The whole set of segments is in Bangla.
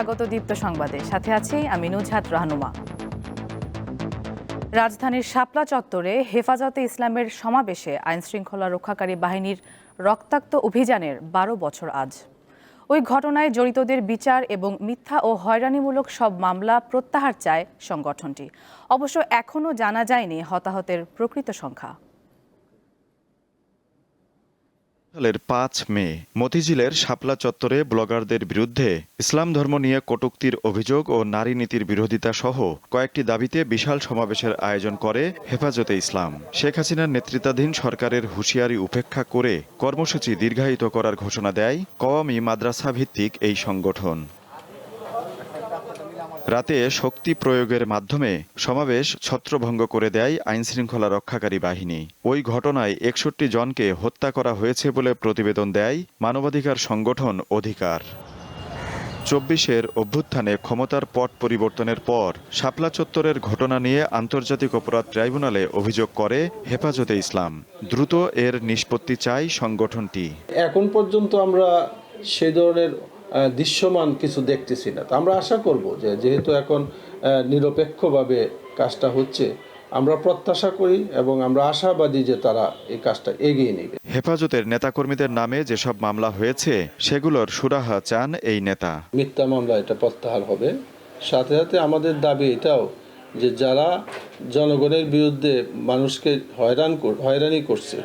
স্বাগত দীপ্ত সংবাদে। সাথে আছি আমি নুজহাত রাহনুমা। রাজধানীর শাপলা চত্বরে হেফাজতে ইসলামের সমাবেশে আইনশৃঙ্খলা রক্ষাকারী বাহিনীর রক্তাক্ত অভিযানের বারো বছর আজ। ওই ঘটনায় জড়িতদের বিচার এবং মিথ্যা ও হয়রানিমূলক সব মামলা প্রত্যাহার চায় সংগঠনটি। অবশ্য এখনও জানা যায়নি হতাহতের প্রকৃত সংখ্যা। সালের পাঁচ মে, মতিঝিলের শাপলা চত্বরে ব্লগারদের বিরুদ্ধে ইসলাম ধর্ম নিয়ে কটুক্তির অভিযোগ ও নারী নীতির বিরোধিতা সহ কয়েকটি দাবিতে বিশাল সমাবেশের আয়োজন করে হেফাজতে ইসলাম। শেখ হাসিনার নেতৃত্বাধীন সরকারের হুঁশিয়ারি উপেক্ষা করে কর্মসূচি দীর্ঘায়িত করার ঘোষণা দেয় কওয়ামি মাদ্রাসা ভিত্তিক এই সংগঠন। রাতে শক্তি প্রয়োগের মাধ্যমে সমাবেশ ছত্রভঙ্গ করে দেয় আইনশৃঙ্খলা রক্ষাকারী বাহিনী। ওই ঘটনায় একষট্টি জনকে হত্যা করা হয়েছে বলে প্রতিবেদন দেয় মানবাধিকার সংগঠন অধিকার। চব্বিশের অভ্যুত্থানে ক্ষমতার পট পরিবর্তনের পর শাপলা চত্বরের ঘটনা নিয়ে আন্তর্জাতিক অপরাধ ট্রাইব্যুনালে অভিযোগ করে হেফাজতে ইসলাম। দ্রুত এর নিষ্পত্তি চায় সংগঠনটি। এখন পর্যন্ত আমরা সেই ধরনের দৃশ্যমান কিছু দেখতেছি না। তো আমরা আশা করব যে যেহেতু এখন নিরপেক্ষভাবে কাজটা হচ্ছে আমরা প্রত্যাশা করি এবং আমরা আশাবাদী যে তারা এই কাজটা এগিয়ে নেবে। হেফাজতের নেতাকর্মীদের নামে যেসব মামলা হয়েছে সেগুলোর সুরাহা চান এই নেতা। মিথ্যা মামলা এটা প্রত্যাহার হবে। সাথে সাথে আমাদের দাবি এটাও যে যারা জনগণের বিরুদ্ধে মানুষকে হয়রান হয়রানি করছে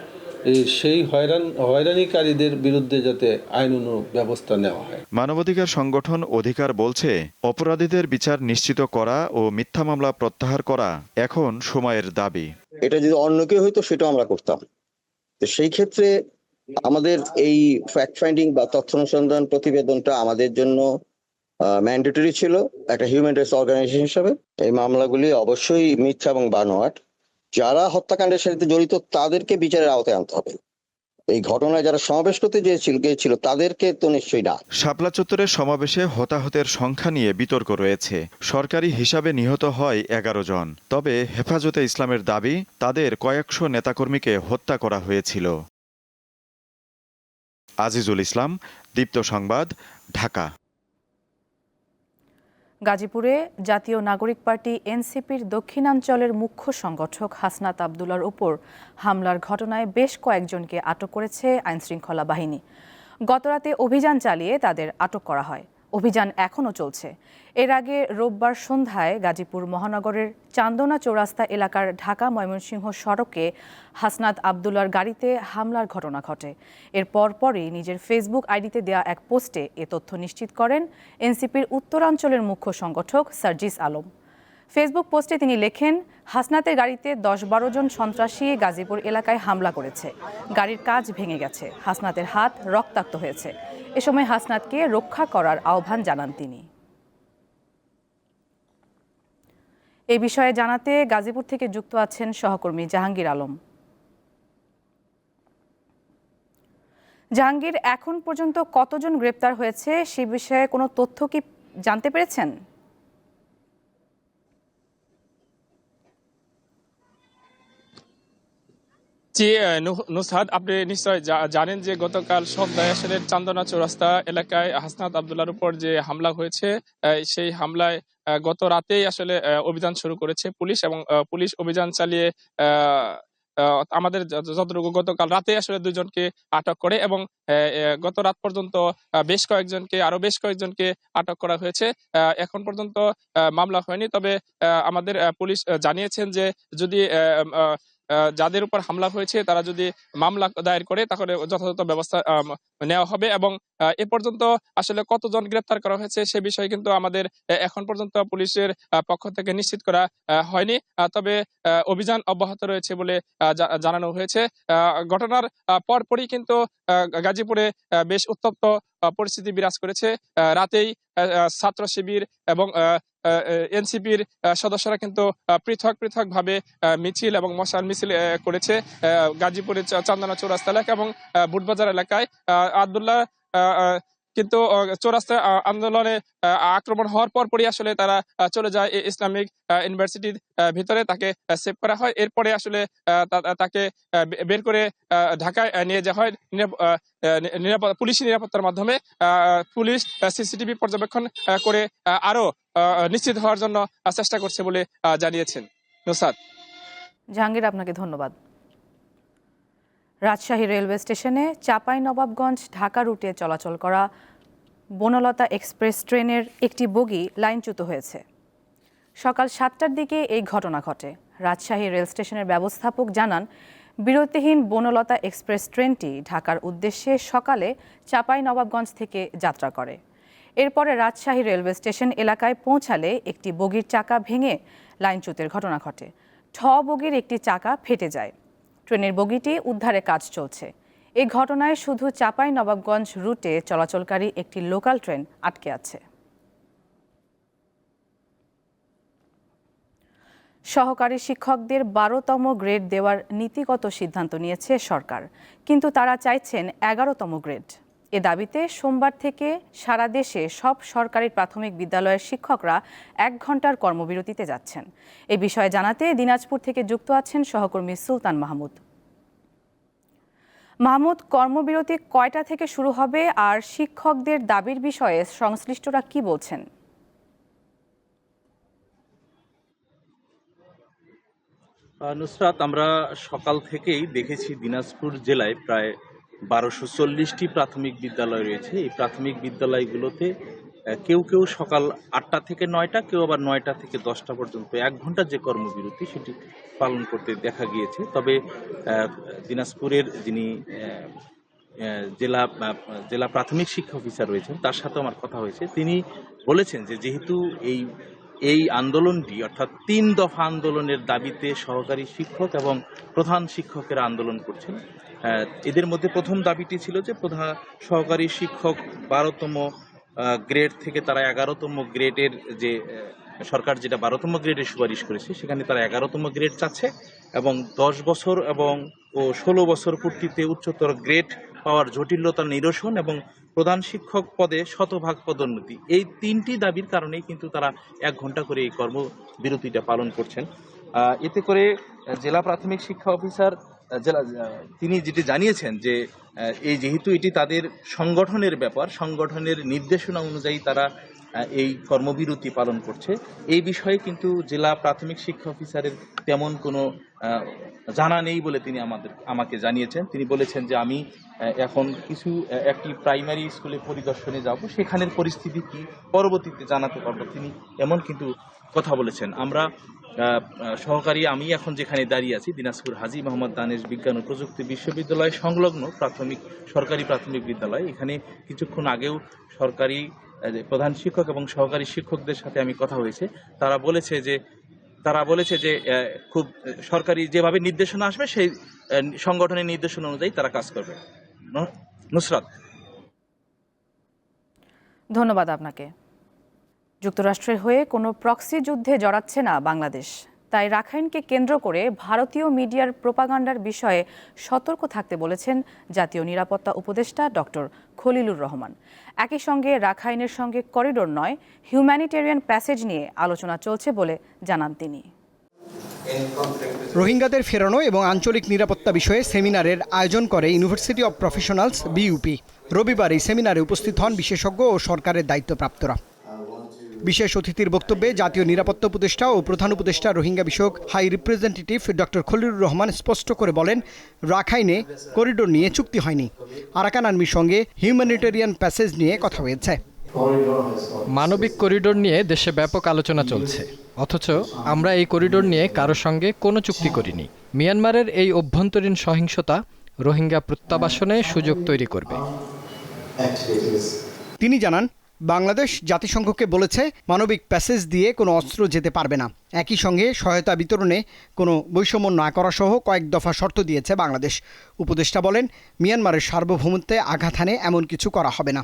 এই সেই হয়রান হয়রানিকারীদের বিরুদ্ধে যাতে আইন ব্যবস্থা নেওয়া হয়। মানবাধিকার সংগঠন অধিকার বলছে অপরাধীদের বিচার নিশ্চিত করা ও মিথ্যা মামলা প্রত্যাহার করা এখন সময়ের দাবি। এটা যদি অন্য কেউ হইতো সেটাও আমরা করতাম। তো সেই ক্ষেত্রে আমাদের এই ফ্যাক্ট ফাইন্ডিং বা তথ্য অনুসন্ধান প্রতিবেদনটা আমাদের জন্য ম্যান্ডেটরি ছিল একটা হিউম্যান রাইটস অর্গানাইজেশন হিসাবে। এই মামলাগুলি অবশ্যই মিথ্যা এবং বানোয়াট। যারা হত্যাকাণ্ডের সাথে জড়িত, তাদেরকে বিচারের আওতায় আনতে হবে। এই ঘটনায় যারা সমাবেশ করতে গিয়েছিল গিয়েছিল, তাদেরকে তো নিশ্চয়ই না শাপলা চত্বরের সমাবেশে হতাহতের সংখ্যা নিয়ে বিতর্ক রয়েছে। সরকারি হিসাবে নিহত হয় এগারো জন। তবে হেফাজতে ইসলামের দাবি, তাদের কয়েকশো নেতাকর্মীকে হত্যা করা হয়েছিল। আজিজুল ইসলাম, দীপ্ত সংবাদ, ঢাকা। গাজীপুরে জাতীয় নাগরিক পার্টি এনসিপির দক্ষিণাঞ্চলের মুখ্য সংগঠক হাসনাত আবদুল্লার উপর হামলার ঘটনায় বেশ কয়েকজনকে আটক করেছে আইনশৃঙ্খলা বাহিনী। গতরাতে অভিযান চালিয়ে তাদের আটক করা হয়। অভিযান এখনও চলছে। এর আগে রোববার সন্ধ্যায় গাজীপুর মহানগরের চান্দনা চৌরাস্তা এলাকার ঢাকা ময়মনসিংহ সড়কে হাসনাত আবদুল্লার গাড়িতে হামলার ঘটনা ঘটে। এর পরপরই নিজের ফেসবুক আইডিতে দেওয়া এক পোস্টে এ তথ্য নিশ্চিত করেন এনসিপির উত্তরাঞ্চলের মুখ্য সংগঠক সার্জিস আলম। ফেসবুক পোস্টে তিনি লেখেন, হাসনাতের গাড়িতে দশ বারো জন সন্ত্রাসী গাজীপুর এলাকায় হামলা করেছে। গাড়ির কাজ ভেঙে গেছে। হাসনাতের হাত রক্তাক্ত হয়েছে। এ সময় হাসনাতকে রক্ষা করার আহ্বান জানান তিনি। এ বিষয়ে জানাতে গাজীপুর থেকে যুক্ত আছেন সহকর্মী জাহাঙ্গীর আলম। জাহাঙ্গীর, এখন পর্যন্ত কতজন গ্রেপ্তার হয়েছে সে বিষয়ে কোনো তথ্য কি জানতে পেরেছেন? জি নুসহাদ আপনি নিশ্চয় জানেন যে গতকাল সন্ধ্যায় আসলে চান্দনা চৌরাস্তা এলাকায় হাসনাত আবদুল্লার উপর যে হামলা হয়েছে সেই হামলায় গত রাতেই আসলে অভিযান শুরু করেছে পুলিশ এবং পুলিশ অভিযান চালিয়ে আমাদের যত- যতটুকু গতকাল রাতে আসলে দুজনকে আটক করে এবং গত রাত পর্যন্ত বেশ কয়েকজনকে আরও বেশ কয়েকজনকে আটক করা হয়েছে। এখন পর্যন্ত মামলা হয়নি। তবে আমাদের পুলিশ জানিয়েছেন যে যদি যাদের উপর হামলা হয়েছে, তারা যদি মামলা দায়ের করে, তাহলে যথাযথ ব্যবস্থা নেওয়া হবে এবং এ পর্যন্ত আসলে কতজন গ্রেপ্তার করা হয়েছে সে বিষয়ে কিন্তু আমাদের এখন পর্যন্ত পুলিশের পক্ষ থেকে নিশ্চিত করা হয়নি। তবে অভিযান অব্যাহত রয়েছে বলে জানানো হয়েছে। ঘটনার পরপরই কিন্তু গাজীপুরে বেশ উত্তপ্ত পরিস্থিতি বিরাজ করেছে। রাতেই ছাত্র শিবির এবং এনসিপির সদস্যরা কিন্তু পৃথক পৃথক ভাবে মিছিল এবং মশাল মিছিল করেছে গাজীপুরের চন্দনা চৌরাস্তা এলাকা এবং বুটবাজার এলাকায়। আবদুল্লাহ কিন্তু চৌরাস্তা আন্দোলনে আক্রমণ হওয়ার পরপরই আসলে তারা চলে যায় ইসলামিক ইউনিভার্সিটির ভিতরে। তাকে সেভ করা হয়। এরপরে আসলে তাকে বের করে ঢাকায় নিয়ে যাওয়া হয়। নিরাপদ পুলিশি নিরাপত্তার মাধ্যমে পুলিশ সিসিটিভি পর্যবেক্ষণ করে আহ, আরও আহ, নিশ্চিত হওয়ার জন্য চেষ্টা করছে বলে জানিয়েছেন। নুসাদ জাহাঙ্গীর আপনাকে ধন্যবাদ। রাজশাহী রেলওয়ে স্টেশনে চাপাই নবাবগঞ্জ ঢাকা রুটে চলাচল করা বনলতা এক্সপ্রেস ট্রেনের একটি বগি লাইনচ্যুত হয়েছে। সকাল সাতটার দিকে এই ঘটনা ঘটে। রাজশাহী রেল স্টেশনের ব্যবস্থাপক জানান, বিরতিহীন বনলতা এক্সপ্রেস ট্রেনটি ঢাকার উদ্দেশ্যে সকালে চাপাই নবাবগঞ্জ থেকে যাত্রা করে। এরপরে রাজশাহী রেলওয়ে স্টেশন এলাকায় পৌঁছালে একটি বগির চাকা ভেঙে লাইনচ্যুতের ঘটনা ঘটে। ঠ বগির একটি চাকা ফেটে যায়। ট্রেনের বগিটি উদ্ধারে কাজ চলছে। এই ঘটনায় শুধু চাপাই নবাবগঞ্জ রুটে চলাচলকারী একটি লোকাল ট্রেন আটকে আছে। সহকারী শিক্ষকদের বারোতম গ্রেড দেওয়ার নীতিগত সিদ্ধান্ত নিয়েছে সরকার, কিন্তু তারা চাইছেন এগারোতম গ্রেড। এ দাবিতে সোমবার থেকে সারা দেশে সব সরকারি প্রাথমিক বিদ্যালয়ের শিক্ষকরা এক ঘণ্টার কর্মবিরতিতে যাচ্ছেন। এ বিষয়ে জানাতে দিনাজপুর থেকে যুক্ত আছেন সহকর্মী সুলতান মাহমুদ। মাহমুদ, কর্মবিরতি কয়টা থেকে শুরু হবে আর শিক্ষকদের দাবির বিষয়ে সংশ্লিষ্টরা কি বলছেন? নুসরাত, আমরা সকাল থেকেই দেখেছি দিনাজপুর জেলায় প্রায় বারোশো চল্লিশটি প্রাথমিক বিদ্যালয় রয়েছে। এই প্রাথমিক বিদ্যালয়গুলোতে কেউ কেউ সকাল আটটা থেকে নয়টা, কেউ আবার নয়টা থেকে দশটা পর্যন্ত, এক ঘণ্টার যে কর্মবিরতি সেটি পালন করতে দেখা গিয়েছে। তবে দিনাজপুরের যিনি জেলা জেলা প্রাথমিক শিক্ষা অফিসার রয়েছেন, তার সাথে আমার কথা হয়েছে। তিনি বলেছেন যে, যেহেতু এই এই আন্দোলনটি, অর্থাৎ তিন দফা আন্দোলনের দাবিতে সহকারী শিক্ষক এবং প্রধান শিক্ষকেরা আন্দোলন করছেন। এদের মধ্যে প্রথম দাবিটি ছিল যে প্রধান সহকারী শিক্ষক বারোতম গ্রেড থেকে তারা এগারোতম গ্রেডের যে সরকার যেটা বারোতম গ্রেডের সুপারিশ করেছে, সেখানে তারা এগারোতম গ্রেড চাচ্ছে এবং দশ বছর এবং, ও ষোলো বছর পূর্তিতে উচ্চতর গ্রেড পাওয়ার জটিলতা নিরসন এবং প্রধান শিক্ষক পদে শতভাগ পদোন্নতি। এই তিনটি দাবির কারণেই কিন্তু তারা এক ঘণ্টা করে এই কর্মবিরতিটা পালন করছেন। এতে করে জেলা প্রাথমিক শিক্ষা অফিসার জেলা তিনি যেটি জানিয়েছেন যে এই যেহেতু এটি তাদের সংগঠনের ব্যাপার, সংগঠনের নির্দেশনা অনুযায়ী তারা এই কর্মবিরতি পালন করছে। এই বিষয়ে কিন্তু জেলা প্রাথমিক শিক্ষা অফিসারের তেমন কোনো জানা নেই বলে তিনি আমাদের, আমাকে জানিয়েছেন। তিনি বলেছেন যে আমি এখন কিছু একটি প্রাইমারি স্কুলে পরিদর্শনে যাব। সেখানের পরিস্থিতি কি পরবর্তীতে জানাতে পারব। তিনি এমন কিন্তু কথা বলেছেন। আমরা সহকারী আমি এখন যেখানে দাঁড়িয়ে আছি, দিনাজপুর হাজি মোহাম্মদ দানেশ বিজ্ঞান ও প্রযুক্তি বিশ্ববিদ্যালয় সংলগ্ন প্রাথমিক, সরকারি প্রাথমিক বিদ্যালয়। এখানে কিছুক্ষণ আগেও সরকারি প্রধান শিক্ষক এবং সহকারী শিক্ষকদের সাথে আমি কথা হয়েছে। তারা বলেছে যে, তারা বলেছে যে খুব সরকারি যেভাবে নির্দেশনা আসবে, সেই সংগঠনের নির্দেশনা অনুযায়ী তারা কাজ করবে। নুসরাত। ধন্যবাদ আপনাকে। যুক্তরাষ্ট্রের হয়ে কোনো প্রক্সি যুদ্ধে জড়াচ্ছে না বাংলাদেশ। তাই রাখাইনকে কেন্দ্র করে ভারতীয় মিডিয়ার প্রোপাগান্ডার বিষয়ে সতর্ক থাকতে বলেছেন জাতীয় নিরাপত্তা উপদেষ্টা ডক্টর খলিলুর রহমান। একই সঙ্গে রাখাইনের সঙ্গে করিডোর নয় হিউম্যানিটেরিয়ান প্যাসেজ নিয়ে আলোচনা চলছে বলে জানান তিনি। রোহিঙ্গাদের ফেরানো এবং আঞ্চলিক নিরাপত্তা বিষয়ে সেমিনারের আয়োজন করে ইউনিভার্সিটি অব প্রফেশনালস বিইউপি রবিবার এই সেমিনারে উপস্থিত হন বিশেষজ্ঞ ও সরকারের দায়িত্বপ্রাপ্তরা। বিশেষ অতিথির বক্তব্যে জাতীয় নিরাপত্তা উপদেষ্টা ও প্রধান উপদেষ্টা রোহিঙ্গা বিষয়ক high representative doctor Khalilur Rahman স্পষ্ট করে বলেন রাখাইনে করিডোর নিয়ে চুক্তি হয়নি। আরাকান আর্মির সঙ্গে হিউম্যানিটেরিয়ান প্যাসেজ নিয়ে কথা হয়েছে। মানবিক করিডোর নিয়ে দেশে ব্যাপক আলোচনা চলছে। অথচ আমরা এই করিডোর নিয়ে কারও সঙ্গে কোনো চুক্তি করিনি। মিয়ানমারের এই অভ্যন্তরীণ সহিংসতা রোহিঙ্গা প্রত্যাবাসনে সুযোগ তৈরি করবে। তিনি জানান বাংলাদেশ জাতিসংঘকে বলেছে, মানবিক প্যাসেজ দিয়ে কোনো অস্ত্র যেতে পারবে না। একই সঙ্গে সহায়তা বিতরণে কোনো বৈষম্য না করা সহ কয়েক দফা শর্ত দিয়েছে বাংলাদেশ। উপদেষ্টা বলেন, মিয়ানমারের সার্বভৌমত্বে আঘাত হানে এমন কিছু করা হবে না।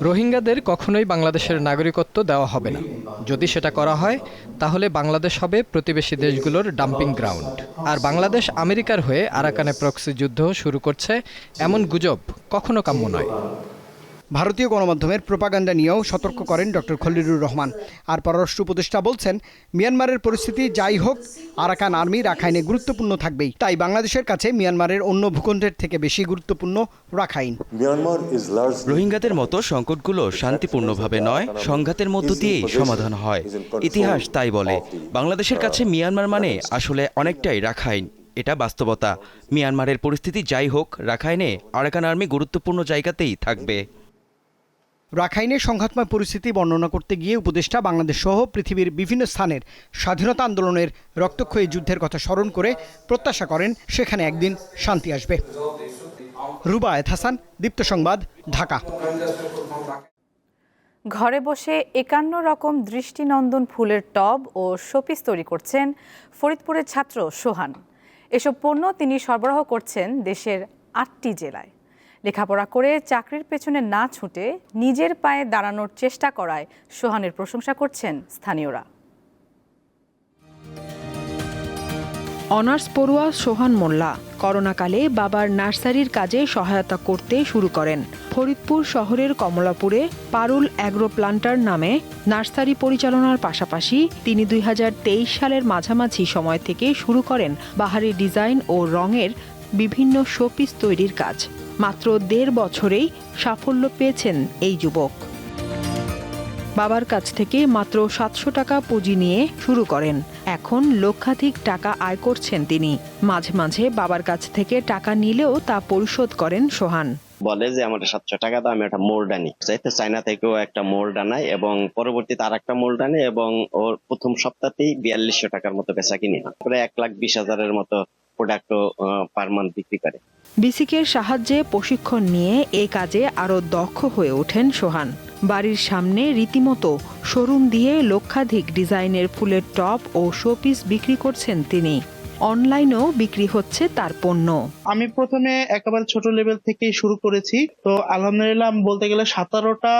রোহিঙ্গাদের কখনোই বাংলাদেশের নাগরিকত্ব দেওয়া হবে না। যদি সেটা করা হয়, তাহলে বাংলাদেশ হবে প্রতিবেশী দেশগুলোর ডাম্পিং গ্রাউন্ড। আর বাংলাদেশ আমেরিকার হয়ে আরাকানে প্রক্সি যুদ্ধ শুরু করছে, এমন গুজব কখনো কাম্য নয়। ভারতীয় গণমাধ্যমের প্রোপাগান্ডা নিয়েও সতর্ক করেন ডক্টর খলিলুর রহমান। আর পররাষ্ট্র উপদেষ্টা বলছেন মিয়ানমারের পরিস্থিতি যাই হোক আরাকান আর্মি রাখাইনে গুরুত্বপূর্ণ থাকবেই। তাই বাংলাদেশের কাছে মিয়ানমারের অন্য ভূখণ্ডের থেকে বেশি গুরুত্বপূর্ণ রাখাইন। রোহিঙ্গাদের মতো সংকটগুলো শান্তিপূর্ণভাবে নয় সংঘাতের মধ্য দিয়েই সমাধান হয়। ইতিহাস তাই বলে বাংলাদেশের কাছে মিয়ানমার মানে আসলে অনেকটাই রাখাইন। এটা বাস্তবতা। মিয়ানমারের পরিস্থিতি যাই হোক রাখাইনে আরাকান আর্মি গুরুত্বপূর্ণ জায়গাতেই থাকবে। রাখাইনের সংঘাতময় পরিস্থিতি বর্ণনা করতে গিয়ে উপদেষ্টা বাংলাদেশ সহ পৃথিবীর বিভিন্ন স্থানের স্বাধীনতা আন্দোলনের রক্তক্ষয়ী যুদ্ধের কথা স্মরণ করে প্রত্যাশা করেন, সেখানে একদিন শান্তি আসবে। রুবায়েত হাসান, দীপ্ত সংবাদ, ঢাকা। ঘরে বসে একান্ন রকম দৃষ্টিনন্দন ফুলের টব ও শোপিস তৈরি করছেন ফরিদপুরের ছাত্র সোহান। এসব পণ্য তিনি সরবরাহ করছেন দেশের আটটি জেলায়। লেখাপড়া করে চাকরির পেছনে না ছুটে নিজের পায়ে দাঁড়ানোর চেষ্টা করায় সোহানের প্রশংসা করছেন স্থানীয়রা। অনার্স পড়ুয়া সোহান মোল্লা করোনাকালে বাবার নার্সারির কাজে সহায়তা করতে শুরু করেন। ফরিদপুর শহরের কমলাপুরে পারুল অ্যাগ্রো প্লান্টার নামে নার্সারি পরিচালনার পাশাপাশি তিনি দুই হাজার তেইশ সালের মাঝামাঝি সময় থেকে শুরু করেন বাহারি ডিজাইন ও রঙের বিভিন্ন শোপিস তৈরির কাজ। মাত্র দেড় বছরেই সাফল্য পেয়েছেন এই যুবক। বাবার কাছ থেকে মাত্র সাতশো টাকা পুঁজি নিয়ে শুরু করেন। এখন লক্ষাধিক টাকা আয় করছেন তিনি। মাঝে মাঝে বাবার কাছ থেকে টাকা নিলেও তা পরিশোধ করেন সোহান। বলে যে, আমার সাতশো টাকা দাও, আমি একটা মোল্ড আনি। যাইতে চায়না থেকেও একটা মোল্ড আনাই এবং পরবর্তীতে আর একটা মোল্ড আনে এবং ওর প্রথম সপ্তাহতেই বিয়াল্লিশশো টাকার মতো বেচা কিনি প্রায় এক লাখ বিশ হাজারের মতো প্রোডাক্ট পার মান্থ বিক্রি করে। বিসিকের সাহায্যে প্রশিক্ষণ নিয়ে এ কাজে আরও দক্ষ হয়ে ওঠেন সোহান। বাড়ির সামনে রীতিমতো শোরুম দিয়ে লক্ষাধিক ডিজাইনের ফুলের টপ ও শোপিস বিক্রি করছেন তিনি। অনলাইনেও বিক্রি হচ্ছে তার পণ্য। আমি প্রথমে একেবারে ছোট লেভেল থেকেই শুরু করেছি। তো আলহামদুলিল্লাহ বলতে গেলে সতেরোটা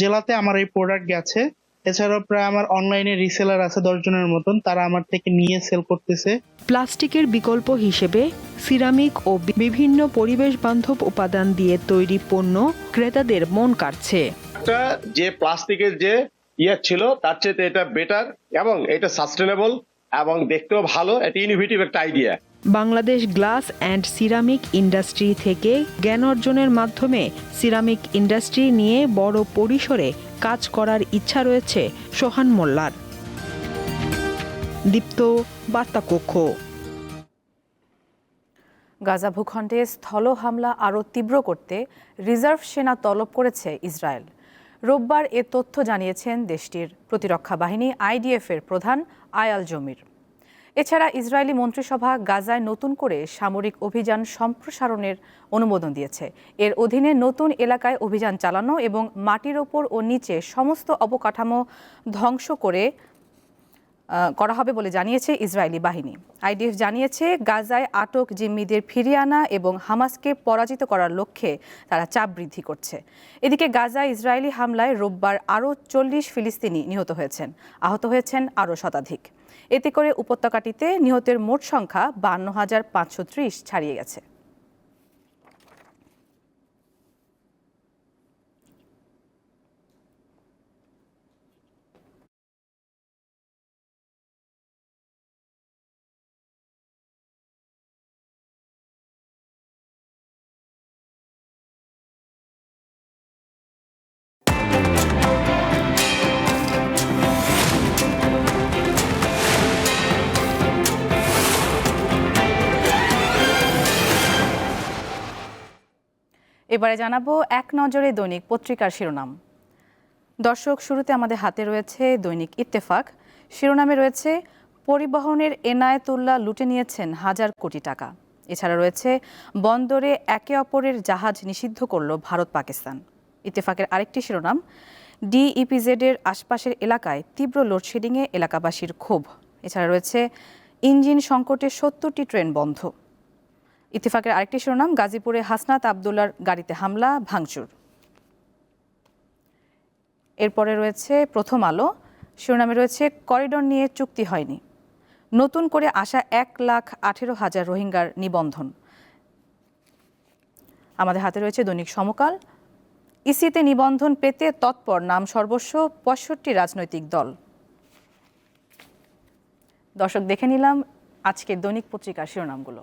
জেলাতে আমার এই প্রোডাক্ট গেছে। এছাড়াও প্রায় আমার অনলাইনে রিসেলার আছে দশ জনের মতন তারা আমার থেকে নিয়ে সেল করতেছে। প্লাস্টিকের বিকল্প হিসেবে সিরামিক ও বিভিন্ন পরিবেশ বান্ধব উপাদান দিয়ে তৈরি পণ্য ক্রেতাদের মন কাড়ছে। একটা যে প্লাস্টিকের যে ইয়ে ছিল তার চেয়ে এটা বেটার এবং এটা সাস্টেনেবল এবং দেখতেও ভালো এটা ইনোভেটিভ একটা idea Bangladesh glass and ceramic industry থেকে জ্ঞান অর্জনের মাধ্যমে সিরামিক ইন্ডাস্ট্রি নিয়ে বড় পরিসরে কাজ করার ইচ্ছা রয়েছে সোহান মোল্লার। দীপ্ত বার্তা কক্ষ। গাজা ভূখণ্ডে স্থল হামলা আরও তীব্র করতে রিজার্ভ সেনা তলব করেছে ইসরায়েল। রোববার এ তথ্য জানিয়েছেন দেশটির প্রতিরক্ষা বাহিনী আইডিএফ এর প্রধান আয়াল জমির। এছাড়া ইসরায়েলি মন্ত্রিসভা গাজায় নতুন করে সামরিক অভিযান সম্প্রসারণের অনুমোদন দিয়েছে। এর অধীনে নতুন এলাকায় অভিযান চালানো এবং মাটির ওপর ও নিচে সমস্ত অবকাঠামো ধ্বংস করে করা হবে বলে জানিয়েছে ইসরায়েলি বাহিনী। আইডিএফ জানিয়েছে, গাজায় আটক জিম্মিদের ফিরিয়ে আনা এবং হামাসকে পরাজিত করার লক্ষ্যে তারা চাপ বৃদ্ধি করছে। এদিকে গাজায় ইসরায়েলি হামলায় রোববার আরও চল্লিশ ফিলিস্তিনি নিহত হয়েছেন। আহত হয়েছেন আরও শতাধিক। এতে করে উপত্যকাটিতে নিহতের মোট সংখ্যা বান্ন হাজার পাঁচশো ত্রিশ ছাড়িয়ে গেছে। এবারে জানাব এক নজরে দৈনিক পত্রিকার শিরোনাম। দর্শক, শুরুতে আমাদের হাতে রয়েছে দৈনিক ইত্তেফাক। শিরোনামে রয়েছে, পরিবহনের এনায়েতুল্লাহ লুটে নিয়েছেন হাজার কোটি টাকা। এছাড়া রয়েছে, বন্দরে একে অপরের জাহাজ নিষিদ্ধ করল ভারত পাকিস্তান। ইত্তেফাকের আরেকটি শিরোনাম, ডিইপিজেডের আশপাশের এলাকায় তীব্র লোডশেডিংয়ে এলাকাবাসীর ক্ষোভ। এছাড়া রয়েছে, ইঞ্জিন সংকটে সত্তরটি ট্রেন বন্ধ। ইত্তেফাকের আরেকটি শিরোনাম, গাজীপুরে হাসনাত আবদুল্লার গাড়িতে হামলা, ভাঙচুর। এরপরে রয়েছে প্রথম আলো। শিরোনামে রয়েছে, করিডোর নিয়ে চুক্তি হয়নি। নতুন করে আসা এক লাখ আঠেরো হাজার রোহিঙ্গার নিবন্ধন। আমাদের হাতে রয়েছে দৈনিক সমকাল। ইসিতে নিবন্ধন পেতে তৎপর নাম সর্বস্ব পঁয়ষট্টি রাজনৈতিক দল। দর্শক দেখে নিলাম আজকের দৈনিক পত্রিকার শিরোনামগুলো।